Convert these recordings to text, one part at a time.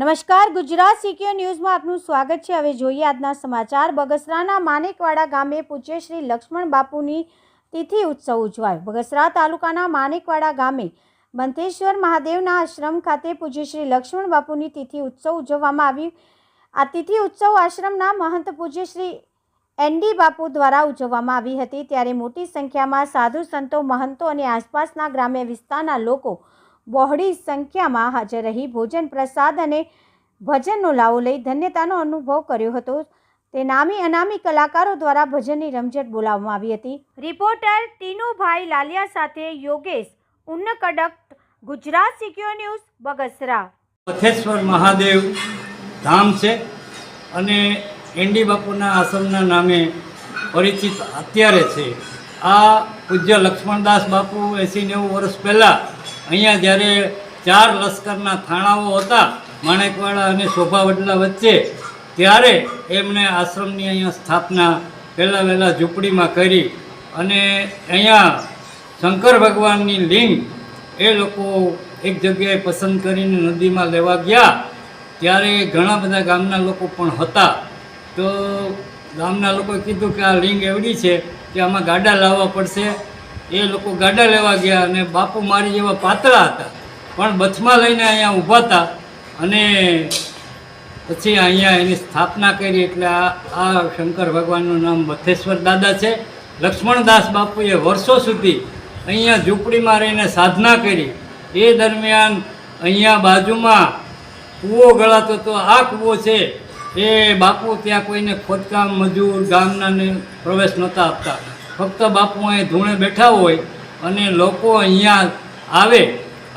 નમસ્કાર, ગુજરાત સિક્યોર ન્યૂઝમાં આપનું સ્વાગત છે. હવે જોઈએ આજના સમાચાર. બગસરાના માનેકવાડા ગામે પૂજ્ય શ્રી લક્ષ્મણ બાપુની તિથિ ઉત્સવ ઉજવાયો. બગસરા તાલુકાના માનેકવાડા ગામે બંતેશ્વર મહાદેવના આશ્રમ ખાતે પૂજ્ય શ્રી લક્ષ્મણ બાપુની તિથિ ઉત્સવ ઉજવવામાં આવ્યું આ તિથિ ઉત્સવ આશ્રમના મહંત પૂજ્ય શ્રી એનડી બાપુ દ્વારા ઉજવવામાં આવી હતી. ત્યારે મોટી સંખ્યામાં સાધુ સંતો, મહંતો અને આસપાસના ગ્રામ્ય વિસ્તારના લોકો બહોળી સંખ્યામાં હાજર રહી ભોજન પ્રસાદ અને ભજનનો લાવો લઈ ધન્યતાનો અનુભવ કર્યો હતો. તે નામી અનામી કલાકારો દ્વારા ભજનની રમઝટ બોલાવવામાં આવી હતી. રિપોર્ટર ટીનુભાઈ લાલિયા સાથે યોગેશ ઉન્નકડક ગુજરાત સિક્યોર ન્યૂઝ બગસરા. પથેશ્વર મહાદેવ ધામ છે અને એન્ડી બાપુના આશ્રમના નામે પરિચિત અત્યારે છે. આ પૂજ્ય લક્ષ્મણદાસ બાપુ એસી નેવું વર્ષ પહેલાં અહીંયા જ્યારે ચાર લશ્કરના થાણાઓ હતા, માણેકવાડા અને શોભા વડલા વચ્ચે, ત્યારે એમણે આશ્રમની અહીંયા સ્થાપના પહેલાં વહેલાં ઝૂંપડીમાં કરી અને અહીંયા શંકર ભગવાનની લિંગ એ લોકો એક જગ્યાએ પસંદ કરીને નદીમાં લેવા ગયા. ત્યારે ઘણા બધા ગામના લોકો પણ હતા. તો ગામના લોકોએ કીધું કે આ લિંગ એવડી છે કે આમાં ગાડા લાવવા પડશે. એ લોકો ગાડા લેવા ગયા અને બાપુ મારી જેવા પાતળા હતા. પણ બથમાં લઈને અહીંયા ઊભા હતા અને પછી અહીંયા એની સ્થાપના કરી એટલે આ આ શંકર ભગવાનનું નામ બથેશ્વર દાદા છે. લક્ષ્મણદાસ બાપુએ વર્ષો સુધી અહીંયા ઝૂંપડીમાં રહીને સાધના કરી. એ દરમિયાન અહીંયા બાજુમાં કૂવો ગળાતો તો આ કૂવો છે એ બાપુ ત્યાં કોઈને ખોદકામ, મજૂર ગામનાને પ્રવેશ નહોતા આપતા. ફક્ત બાપુ અહીં ધૂણે બેઠા હોય અને લોકો અહીંયા આવે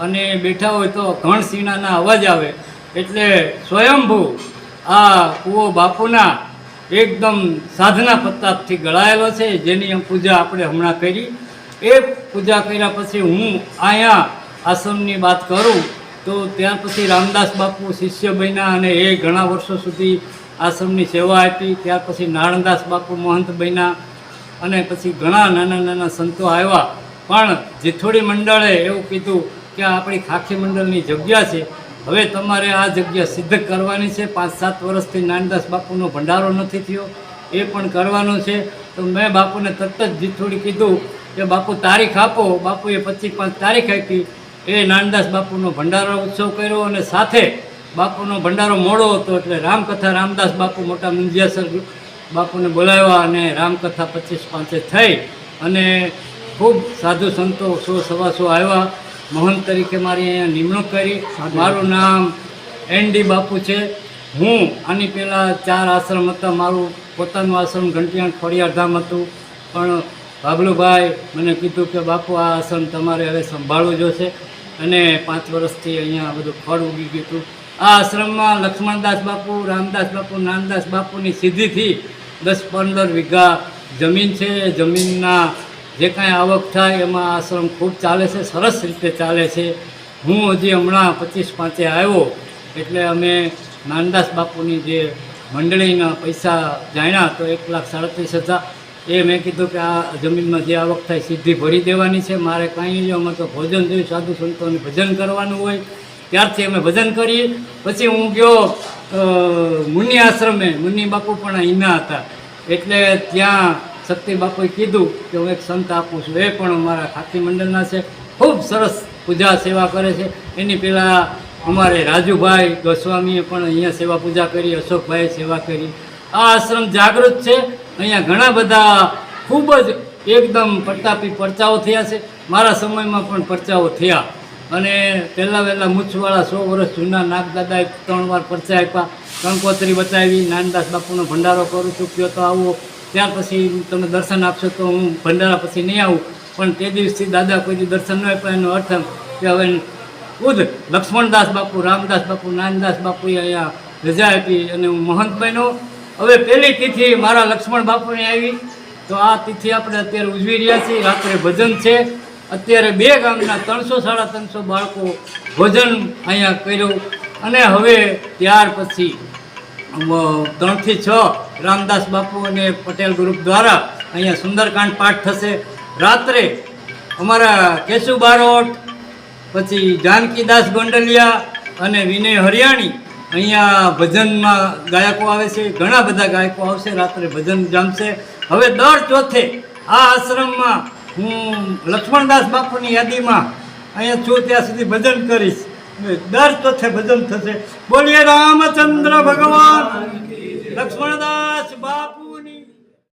અને બેઠા હોય તો ઘણ અવાજ આવે. એટલે સ્વયંભૂ આ કૂવો બાપુના એકદમ સાધના પ્રતાપથી ગળાયેલો છે, જેની પૂજા આપણે હમણાં કરી. એ પૂજા કર્યા પછી હું અહીંયા આશ્રમની વાત કરું તો ત્યાર પછી રામદાસ બાપુ શિષ્ય બન્યા અને એ ઘણા વર્ષો સુધી આશ્રમની સેવા આપી. ત્યાર પછી નારણદાસ બાપુ મહંત બન્યા. અને પછી ઘણા નાના નાના સંતો આવ્યા. પણ જેઠોડી મંડળે એવું કીધું કે આ આપણી ખાખી મંડળની જગ્યા છે. હવે તમારે આ જગ્યા સિદ્ધ કરવાની છે. પાંચ સાત વર્ષથી નાનદાસ બાપુનો ભંડારો નથી થયો. એ પણ કરવાનો છે. તો મેં બાપુને તરત જ જીથોડી કીધું કે બાપુ તારીખ આપો. બાપુએ પચીસ પાંચ તારીખ આપી. એ નાનદાસ બાપુનો ભંડારો ઉત્સવ કર્યો અને સાથે બાપુનો ભંડારો મોડો હતો એટલે રામકથા રામદાસ બાપુ મોટા મુંજિયાસર બાપુને બોલાવ્યા અને રામકથા પચીસ પાંચે થઈ અને ખૂબ સાધુ સંતો સો સવાસો આવ્યા. મહંત તરીકે મારી અહીંયા નિમણૂક કરી. મારું નામ એન ડી બાપુ છે. હું આની પહેલાં ચાર આશ્રમ હતા. મારું પોતાનું આશ્રમ ઘંટિયાણ ખોડિયાર હતું. પણ બાબલુભાઈ મને કીધું કે બાપુ આ આશ્રમ તમારે હવે સંભાળવું જોશે. અને પાંચ વર્ષથી અહીંયા બધું ફળ ઉગી ગયું હતું. આ આશ્રમમાં લક્ષ્મણદાસ બાપુ, રામદાસ બાપુ, નાનદાસ બાપુની સિદ્ધિથી દસ પંદર વીઘા જમીન છે. જમીનના જે કાંઈ આવક થાય એમાં આશ્રમ ખૂબ ચાલે છે, સરસ રીતે ચાલે છે. હું હજી હમણાં પચીસ પાંચે આવ્યો, એટલે અમે નાનદાસ બાપુની જે મંડળીના પૈસા જાણ્યા તો એક લાખ સાડત્રીસ હતા એ મેં કીધું કે આ જમીનમાં જે આવક થાય સીધી ભરી દેવાની છે. મારે કાંઈ નહીં અમારે તો ભોજન જોયું સાધુ સંતોને ભજન કરવાનું હોય. ત્યારથી અમે ભજન કરીએ. પછી હું ગયો મુનિ આશ્રમે. મુનિ બાપુ પણ અહીંના હતા. એટલે ત્યાં શક્તિ બાપુએ કીધું કે હું એક સંત આપું છું. એ પણ અમારા ખાતી મંડળના છે. ખૂબ સરસ પૂજા સેવા કરે છે. એની પહેલાં અમારે રાજુભાઈ ગોસ્વામીએ પણ અહીંયા સેવા પૂજા કરી, અશોકભાઈએ સેવા કરી. આ આશ્રમ જાગૃત છે. અહીંયા ઘણા બધા ખૂબ જ એકદમ પટ્ટાપી પરચાઓ થયા છે. મારા સમયમાં પણ પરચાઓ થયા. અને પહેલાં વહેલાં મૂછવાળા સો વર્ષ જૂના નાગદાદાએ ત્રણ વાર પરચા આપ્યા. કણકોતરી બતાવી નાનદાસ બાપુનો ભંડારો કરું છું, કયો તો આવો. ત્યાર પછી તમે દર્શન આપશો તો હું ભંડારા પછી નહીં આવું. પણ તે દિવસથી દાદા કોઈ દર્શન ન આપ્યા. એનો અર્થ કે હવે ખુદ લક્ષ્મણદાસ બાપુ, રામદાસ બાપુ, નાનદાસ બાપુએ અહીંયા રજા આપી અને હું મહંત બન્યો. હવે પહેલી તિથિ મારા લક્ષ્મણ બાપુની આવી. તો આ તિથિ આપણે અત્યારે ઉજવી રહ્યા છીએ. રાત્રે ભજન છે. અત્યારે બે ગામના ત્રણસો સાડા ત્રણસો બાળકો ભોજન અહીંયા કર્યું અને હવે ત્યાર પછી ત્રણથી છ રામદાસ બાપુ અને પટેલ ગ્રુપ દ્વારા અહીંયા સુંદરકાંડ પાઠ થશે. રાત્રે અમારા કેશુ બારોટ, પછી જાનકીદાસ ગોંડલિયા અને વિનય હરિયાણી અહીંયા ભજનમાં ગાયકો આવે છે, ઘણા બધા ગાયકો આવશે, રાત્રે ભજન જામશે. હવે દર ચોથે આ આશ્રમમાં હું લક્ષ્મણદાસ બાપુની યાદીમાં અહીંયા છું, ત્યાં સુધી ભજન કરીશ. દર ચોથે ભજન થશે. બોલીએ રામચંદ્ર ભગવાન. લક્ષ્મણદાસ બાપુ.